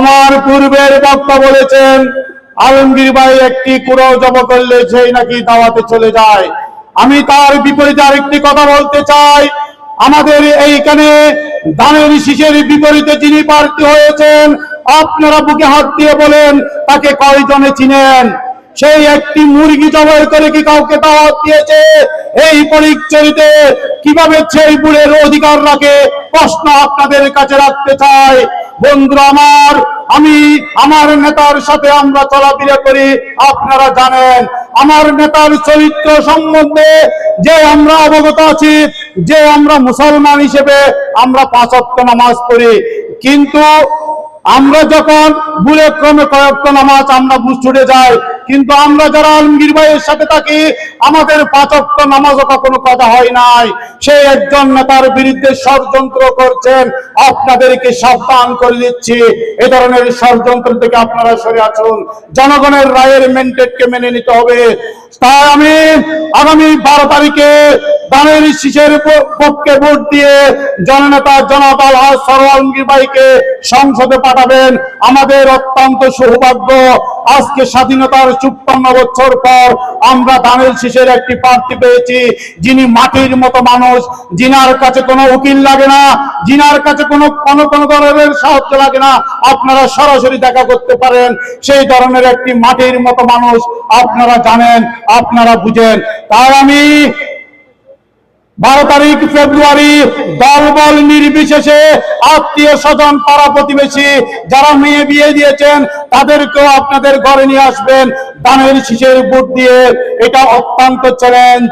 আমার পূর্বের বক্তা বলেছেন, আলমগীর ভাই একটি কুড়ো জব করলে সেই নাকি দাওয়াতে চলে যায়। আমি তার বিপরীতে আরেকটি কথা বলতে চাই, আমাদের এইখানে ধানের শীষের বিপরীতে যিনি প্রার্থী হয়েছেন, আপনারা বুকে হাত দিয়ে বলেন, তাকে কয়জনে চিনেন? সেই একটি মুরগি জবাই করে কি কাউকে দাওয়াত দিয়েছে? এই পরিচরিতে কীভাবে সেই বুড়ের অধিকার রাখে? প্রশ্ন আপনাদের কাছে রাখতে চাই। বন্ধুরা আমার, আমি আমার নেতার সাথে আমরা চলাফেরা করি, আপনারা জানেন, আমার নেতার চরিত্র সম্বন্ধে যে আমরা অবগত আছি, যে আমরা মুসলমান হিসেবে আমরা পাঁচ নামাজ পড়ি। কিন্তু আমরা যখন ভুলে ক্রমে কয়েকটা নামাজ আমরা ছুটে যাই কিন্তু আমরা যারা আলমগীর ভাইয়ের সাথে থাকি, আমাদের পাঁচক্ত নামাজও কখনো কথা হয় নাই। সে একজন নেতার বিরুদ্ধে ষড়যন্ত্র করছেন। আপনাদেরকে সাবধান করে দিচ্ছি। এ ধরনের ষড়যন্ত্র থেকে আপনারা সরে আসুন। জনগণের রায়ের মেন্টেটকে মেনে নিতে হবে। তাই আমি আগামী বারো তারিখে দানের শীষের প- পক্ষে ভোট দিয়ে জননেতা জনাব আলহাজ সরওয়ালগীর ভাইকে সংসদে পাঠাবেন। আমাদের অত্যন্ত সৌভাগ্য আজকে স্বাধীনতার চুপ্পান্ন বছর পর আমরা ধানের শীষের একটি প্রার্থী পেয়েছি, যিনি মাটির মতো মানুষ যিনার কাছে কোনো উকিল লাগে না যিনার কাছে কোনো কোনো কোনো ধরনের সাহায্য লাগে না। আপনারা সরাসরি দেখা করতে পারেন, সেই ধরনের একটি মাটির মতো মানুষ আপনারা জানেন, আপনারা বুঝেন। তাই আমি বারো তারিখ ফেব্রুয়ারি দলবল নির্বিশেষে আত্মীয় স্বজন, পাড়া প্রতিবেশী যারা মেয়ে বিয়ে দিয়েছেন, তাদেরকেও আপনাদের ঘরে নিয়ে আসবেন। দানের শীষের বুট দিয়ে এটা অত্যন্ত চ্যালেঞ্জ